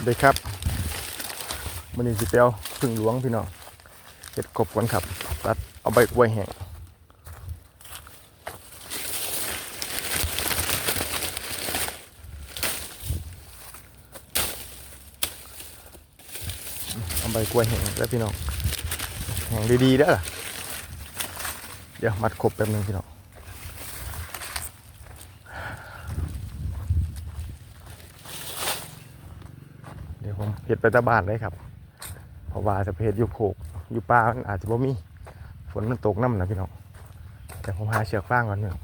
สวัสดีครับมันนี้สิเปียวพึ่งหลวงพี่น้องเห็ดกบก่อนครับ ตัดเอาใบกล้วยแห้งเอาใบกล้วยแห้งแล้วพี่น้องแห้งดีๆเด้ล่ะ เดี๋ยวมัดครบแป๊บนึงพี่น้อง ดี๋ยวผมเห็ดไปตะบานเลยครับ เพราะว่าจะเพจอยู่โขกอยู่ป่ามันอาจจะบ่มีฝนมันตกน้ำนะพี่น้องแต่ผมหาเชือกฟางก่อนเนอะ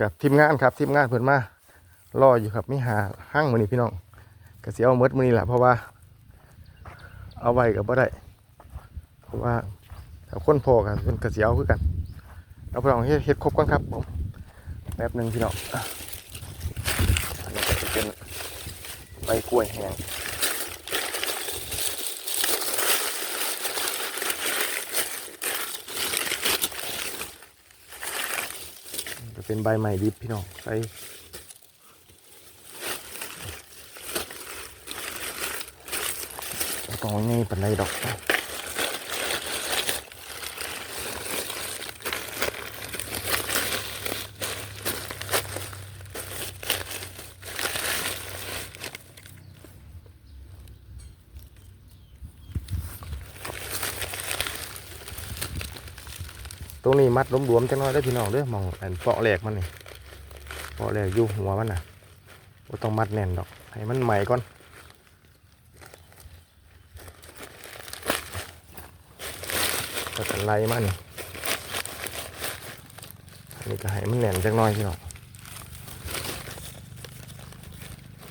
กับทีมงานครับทีมงานเพิ่นมารออยู่ครับมีหาห้างมือนี้พี่น้อง ก็สิเอาเมดมือนี้แหละเพราะว่า เอาไว้กับบ่ได้เพราะว่าถ้าคนพอกันเป็นกระเสียวคือกันเอาไปลองเฮ็ดเฮ็ดครบก่อนครับผมแป๊บหนึ่งพี่น้องอันนี้ก็จะเป็นใบกล้วยแห้งจะเป็นใบใหม่ดิบพี่น้องใส่ ต้องง่ายปานใดดอกตรงนี้มัดหลวมๆจังน้อยได้พี่น้องเด้อมองอันเปาะแหลกมันนี่เปาะแหลกอยู่หัวมันน่ะบ่ต้องมัดแน่นดอก ให้มันใหม่ก่อน ก็จะไล่มานี่อันนี้ก็ให้มันแน่นจังน้อยพี่น้อง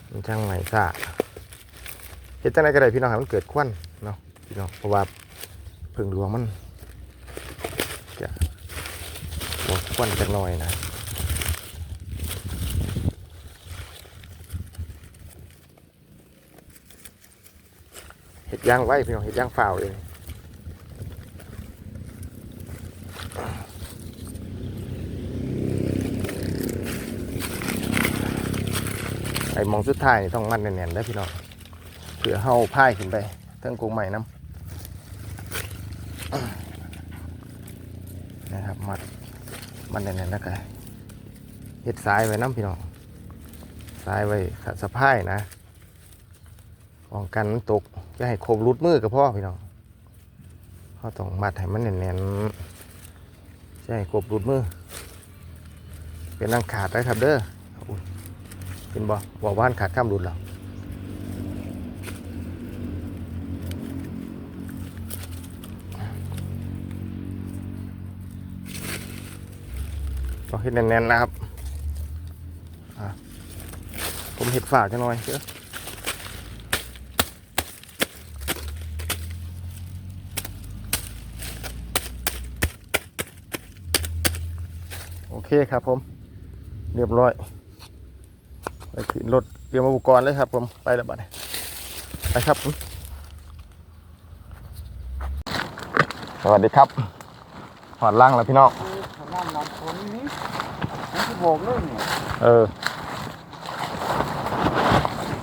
มันช่างไหมซ่าเฮ็ดจังไดก็ได้พี่น้องให้มันเกิดควันเนาะพี่น้องเพราะว่าพึ่งหลวงมันจะบวกควันจังน้อยนะเห็ดย่างไว้พี่น้องเห็ดย่างฝ่าวเอง ไอ้มองสุดท้ายนี่ต้องมัดแน่นๆได้พี่น้องเผื่อเฮาพายขึ้นไปเทั้งกรงใหม่น้ำนะครับมัดมันแน่นๆแล้วก็เฮ็ดสายไว้น้ำพี่น้องสายไว้สะพายนะป้องกันมันตกจะให้ครบรุดมือกับพ่อพี่น้องเขาต้องมัดให้มันแน่นๆให้ครบรุดมือเป็นนังขาดได้ครับเด้อ เป็นบ่บ่ว่านขาดข้ามรุนหรอต้องเห็ดแน่นๆนะครับผมเห็ดฝากจะหน่อยเด้อโอเคครับผม เรียบร้อย ไปขึ้นรถเตรียมอุปกรณ์เลยครับ ผมไปแล้วบัดนี้ไปครับผมสวัสดีครับหอดล่างแล้วพี่น้องทางด้านลำคนนี้นี่ที่บอกเลยเนี่ยเออ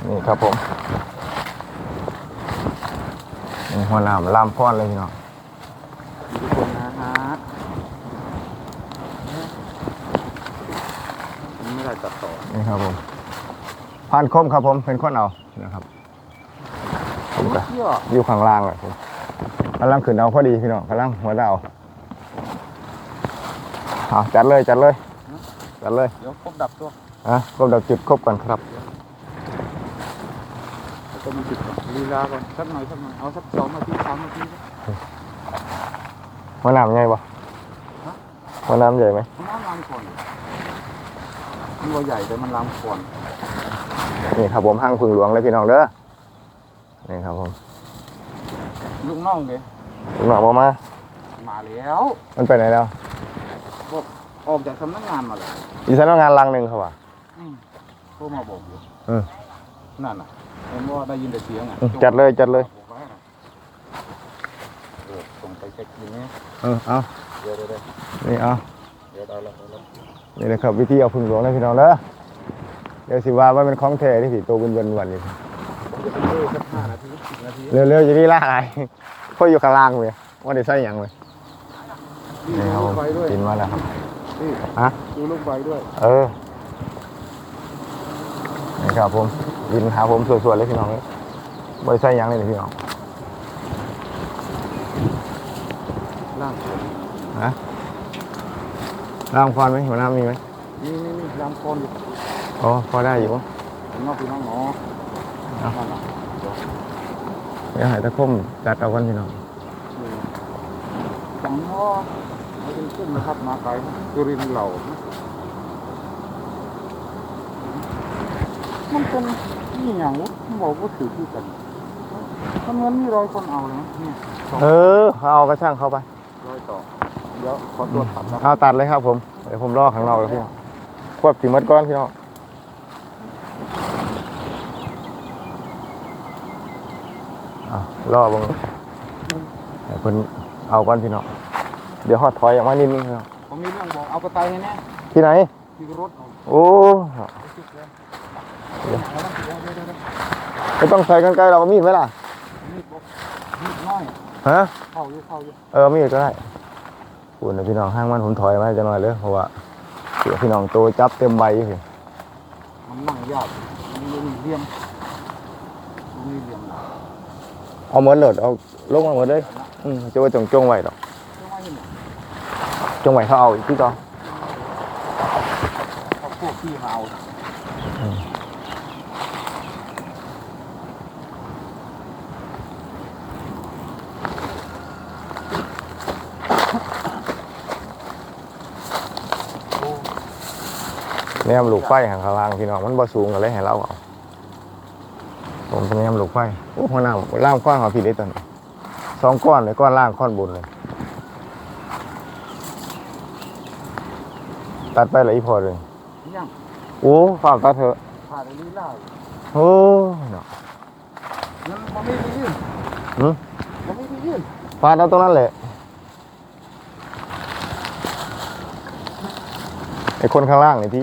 นี่ครับผมนี่หัวหน้ำล่ามพ้อนเลยพี่น้องทุกคนนะฮะไม่ได้ตัดต่อนี่ครับผม พานคมครับผมเป็นคนเอานะครับผมก็เที่ยวอยู่ข้างล่างแหละผมกำลังขึ้นเอาพอดีพี่น้องกำลังหัวดาวเอาจัดเลยจัดเลยจัดเลยเดี๋ยวครบดับตัวอะครบดับจุดครบก่อนครับแล้วก็มีจุดก่อนลีลาก่อนสักหน่อยสักหน่อยเอาสักสองนาทีสามนาทีนะหัวน้ำใหญ่ปะฮะหัวน้ำใหญ่ไหมมันน้ำลามก่อนมันตัวใหญ่แต่มันลามก่อน นี่ครับผมห้างพึ่งหลวงเลยพี่น้องเด้อนี่ครับผมลูกน้องเลยคุณหมอบอกมามาแล้วมันไปไหนแล้วออกจากสำนักงานมาเลยอีสานงานรังหนึ่งเขาว่ะอืมโทรมาบอกอยู่เออนั่นน่ะเห็นว่าได้ยินแต่เสียงอะอืมจัดเลยจัดเลยบอกว่าเออส่งไปเช็คยินไหมเออเอาเดี๋ยวเดี๋ยวเดี๋ยวนี่เอาเดี๋ยวเอาละเอาละนี่นะครับวิธีเอาพึ่งหลวงนะพี่น้องเด้อ เดี๋ยวสิว่าว่าเป็นของแท้ที่สิตัวเบิ่นๆวันนี้ผมจะไปเรื่อยสักห้านาทีสิบนาทีเร็วๆจะได้ล่าอะไรพ่ออยู่ข้างล่างเว้ยว่าได้ใส่หยังเว้ยนี่นี่ดูเอาลูกใบด้วยกินมาแล้วครับนี่ฮะดูลูกใบด้วย เออนี่ครับผมกินหาผมสวยๆเลยพี่น้องเอ้ยบ่ได้ใส่หยังเลยนี่พี่น้องล่างฮะล่างควันไหมหัวหน้ามีไหมนี่นี่นี่ลำคอนอยู่ อ๋อพอได้อยู่เห็นว่าพี่น้องหมอเอานั่นน่ะเดี๋ยวให้ตะคมจัดเอากันพี่น้องนี่จังหม้อไม่เป็นขึ้นนะครับมาไกลจุรินทร์เหล่านะมันเป็นนี่อย่างวะมันบอกว่าถือที่กันมันเหมือนมีรอยคนเอาเลยนะเนี่ยสองเออเขาเอากระช่างเข้าไปรอยต่อเดี๋ยวขอตรวจตัดนะเอาตัดเลยครับผมเดี๋ยวผมรอข้างนอกเลยพี่น้องควบสิมัดก้อนพี่น้อง อะรอเบังให้เพิ่นเอาก้อนพี่น้องเดี๋ยวหอดถอยออกมานิดนึงพี่น้องผมมีเรื่องบอกเอากระต่ายให้แน่ที่ไหน ที่รถเอาโอ้ไปชุบเลยเดี๋ยวเอาเดี๋ยวเดี๋ยวเดี๋ยวเดี๋ยวไม่ต้องใส่กันไกลเราก็มีดไหมล่ะมีดบอกมีดน้อยฮะ เข้าอยู่เข้าอยู่เออมีดก็ได้ปุ่นนะพี่น้องห้างมันผมถอยมาจะหน่อยเลยเพราะว่าเสียพี่น้องโตจับเต็มใบอยู่พี่มันนั่งยากมันมีเหลี่ยมมันมีเหลี่ยมนะ เอาหมือนเลยเอาลงมาหมดเลยอืมจะว่าจงจงไว้ดอกไม่ว่าอย่างไรจงไว้เขาเอาอีกพี่ต่อเขาพวกพี่มาเอาแนมลูกไฟห่างข้างล่างพี่น้องมันบ่สูงกันเลยให้เราเอา ผมจะแนมลูกไฟโอ้หัวหน้าล่างก้อนเขาผิดได้ตอนนี้สองก้อนเลยก้อนล่างก้อนบนเลย ตัดไปเลยอีพอเลยยังโอ้ฝากตัดเถอะผ่านลีลาโอ้เนาะมันมันไม่ได้ยื่นหืมมันไม่ได้ยื่นฟาดเอาตรงนั้นแหละไอ้คนข้างล่างนี่ที่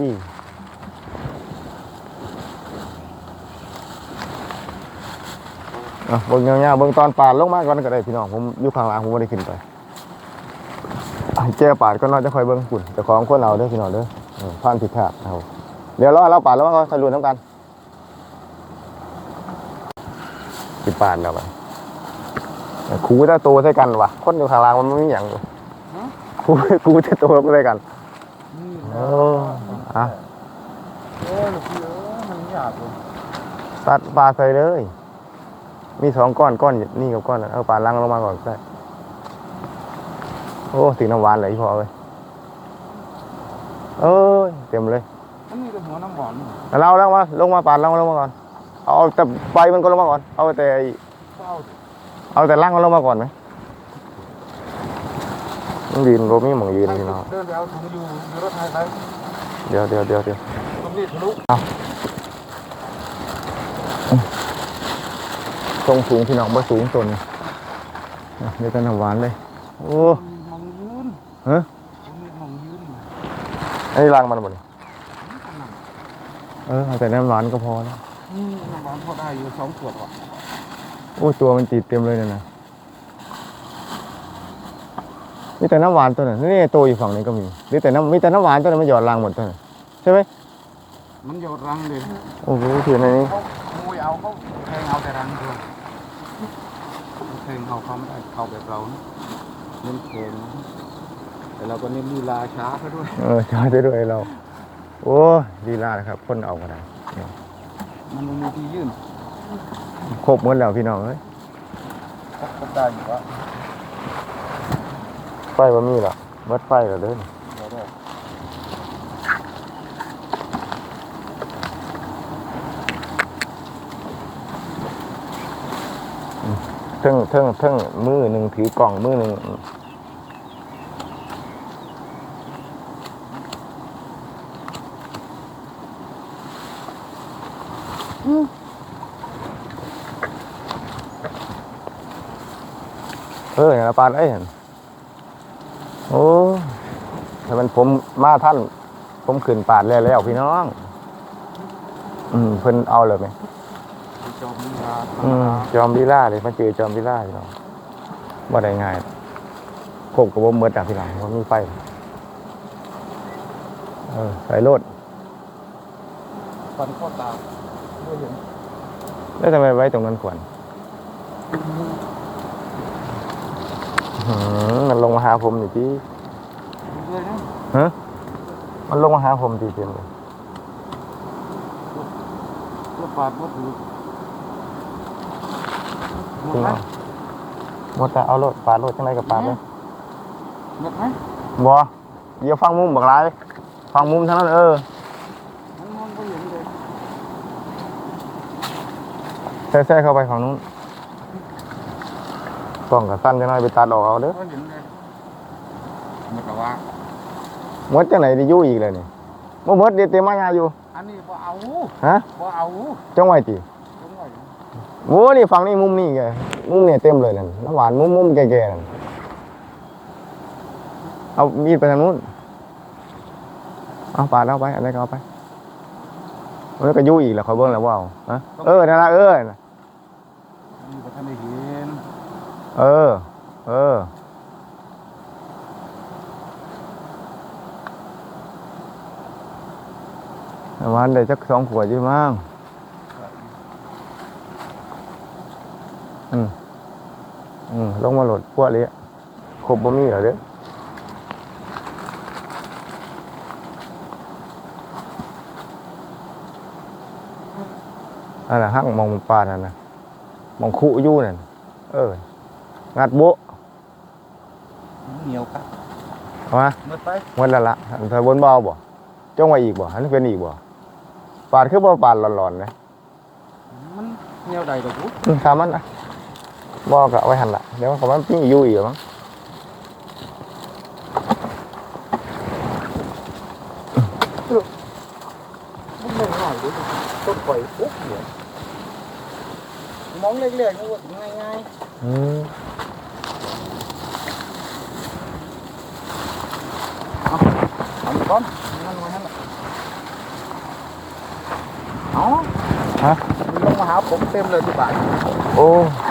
อะเบิ่งเงาๆเบิ่งตอนปาดลงมาก่อนก็ได้พี่น้องผมอยู่ข้างล่างผมไม่ได้ขึ้นไปอะแจ้ปาดก็น่าจะคอยเบิ่งฝุ่นเจะของคนเราเด้อพี่น้องเด้อเออผ่านผิดพลาดนะครับเดี๋ยวรอเราปาดแล้วก็คอยลุ้นน้ำกันผิดปาดแล้วไปครูจะโตใส่กันวะคนอยู่ข้างล่างมันไม่มีอย่างเลยครูครูจะโตใส่กันนี่โอ้อะเออพี่เออมันยากเลยตัดปลาใส่เลย มีสองก้อนก้อนนี่กับก้อนนั้นเอาปลาลังลงมาก่อนได้โอ้ถึงน้ำหวานเลยพี่พอเลยเอ้ยเต็มเลยมันมีแต่หัวน้ำหวานนี่เอาเราลงมาลงมาปลาลังลงมาก่อนเอาแต่ใบมันก็ลงมาก่อน เอาแต่ก็เอาเอาแต่ลังมันลงมาก่อนไหมมันยืนรถมีหมองยืนพี่น้องเดินไปเอาถุงอยู่ในรถไทยไปเดี๋ยวเดี๋ยวเดี๋ยวเดี๋ยวตรงนี้ทะลุ ทรงสูงพี่น้องบ่สูงจนเดี๋ยวกันน้ำหวานเลย โอ้มองยืนฮะตรงนี้มองยืนอันนี้ลังมันหมดเลยเออเอาแต่น้ำหวานก็พอแล้วนี่น้ำหวานพอได้อยู่สองขวดว่ะโอ้ตัวมันติดเต็มเลยเนี่ยนะมีแต่น้ำหวานตัวนั้นนี่ตัวอยู่ฝั่งนี้ก็มีมีแต่น้ำมีแต่น้ำหวานตัวนั้นมันหยอดรังหมดตัวนั้นใช่ไหมมันโยดรังเลยโอ้โหถือในนี้เขาขโมยเอาเขาแทงเอาแต่รังเดียว แทงเอาเขาไม่ได้เขาแบบเรานะเน้นเกมแต่เราก็เน้นลีลาช้าไปด้วยเออช้ได้ด้วยเรา โอ้ดีลานะครับ คนเอาก็ได้มันมีที่ยื่นครบหมดแล้วพี่น้องเอ้ยก็ได้อยู่ว่าไฟว่ามีหรอวัดไฟแล้วเด้อเดี๋ยวได้ เทั้งเทั้งเทั้งมือหนึ่งถือกล่องมือหนึ่งเอออย่างปานไอ้เห็นโอ้ถ้ามันผมมาท่าน ผมขึ้นปาดแล้วแล้วพี่น้อง อืมเพิ่นเอาเลยไหม จอมยาธรรอืมมดาจอมลีลาเลยมาเจอจอมลีลาพี่น้องบ่ได้ง่ายโคกกับบ่เมิดอะพี่น้องบ่มีไฟเออใส่โลดฟันข้อตาไม่เห็นแล้วทำไมไว้ตรงนั้นก่อนอื้อหือมันลงมาหาผมนี่พี่เลยนะฮะมันลงมาหาผมทีเต็มเลยรถปาดรถถือ หมดพี่ไหมน้องหมดแต่เอารถปาดรถจังไรกับปาดเลยหมดไหมบ่เดี๋ยวฟังมุมบักหลายฟังมุมเท่านั้นเออมันมองไม่เห็นเลยแซ่ๆเข้าไปฝั่งนู้นกล้องกับสั้นจังน้อยไปตัดออกเอาเด้อไม่เห็นเลยมันก็ว่าหมดจังไหนได้อยู่อีกเลยนี่บ่หมดเดี๋ยวเต็มมายาอยู่ อันนี้บ่เอา ฮะบ่เอาจังไว้ติจังหวะ โว้นี่ฝั่งนี้มุมนี้ไงมุมเนี่ยเต็มเลยนั่นน้ำหวานมุมมุมแก่ๆนั่นเอามีดไปทางนู้นเอาปาดเอาไปอะไรก็เอาไปมันก็อยู่อีกแล้วเขาเบิ่งแล้วว่าเอาฮะเออนั่นละเออน่ะนี่ก็ท่านได้เห็นเออ เออประมาณได้จักสองขวดอยี่มั้ง อืมอืมลงมาโหลดพวกเลยครบบ่มีเหรอเด้ออันน่ะหักมองปลานั่นนะมองคู่อยู่นั่นเออ งัดโบะเหนียวครับเอามาหมดไปหมดแล้วละอันเธอบนเบาบ่จ้องไว้อีกบ่อันนี้เป็นอีกบ่ปาดคือบ่ปาดหลอนๆนะมันเหนียวใดดอกกูอืมทำมันนะบ่ก็เอาไว้หันละเดี๋ยวผมมันพี่อยู่อีกมั้งมันไม่ง่ายเลยต้นข่อยปุ๊บเนี่ยมองเล็กๆนี่ว่าง่ายอืมๆเอามั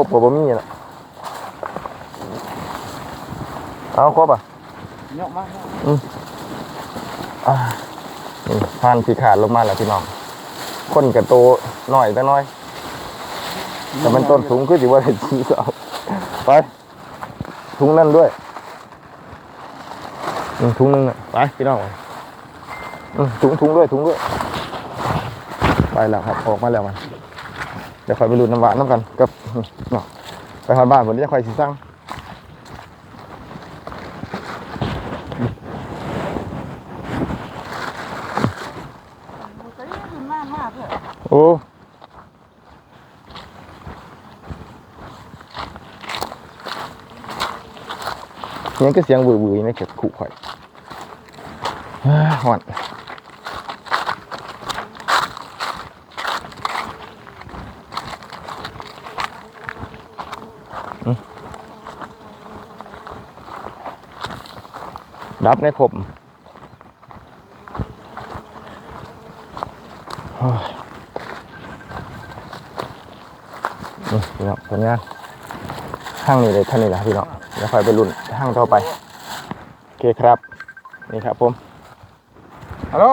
บ้านโอ้ครบกับบ่มีละเอาครบอะเยอะมากอ่านี่ผ่านที่ขาดลงมาแล้วพี่น้องคนกับโตหน่อยแต่น้อย แต่มันต้นสูงขึ้นสิว่าได้ซื้อเอาไปถุงนั่นด้วยอืมถุงนึงน่ะไปพี่น้องอืมถุงถุงด้วยถุงด้วย ไปแล้วครับออกมาแล้วมันเดี๋ยวคอยไปดูน้ำหวานน้ำกันกับ เนาะไปหอดบ้านผมจะคอยสิสั่งมากมากเลยโอ้ยังก็เสียงวือวือในเข็บขู่ข่อยหอน ดับในผมนี่พี่น้องผลงานห้างนี้เลยท่านนี้แหละพี่น้องแล้วค่อยไปรุ่นห้างต่อไป โอเคครับ นี่ครับผม ฮัลโหล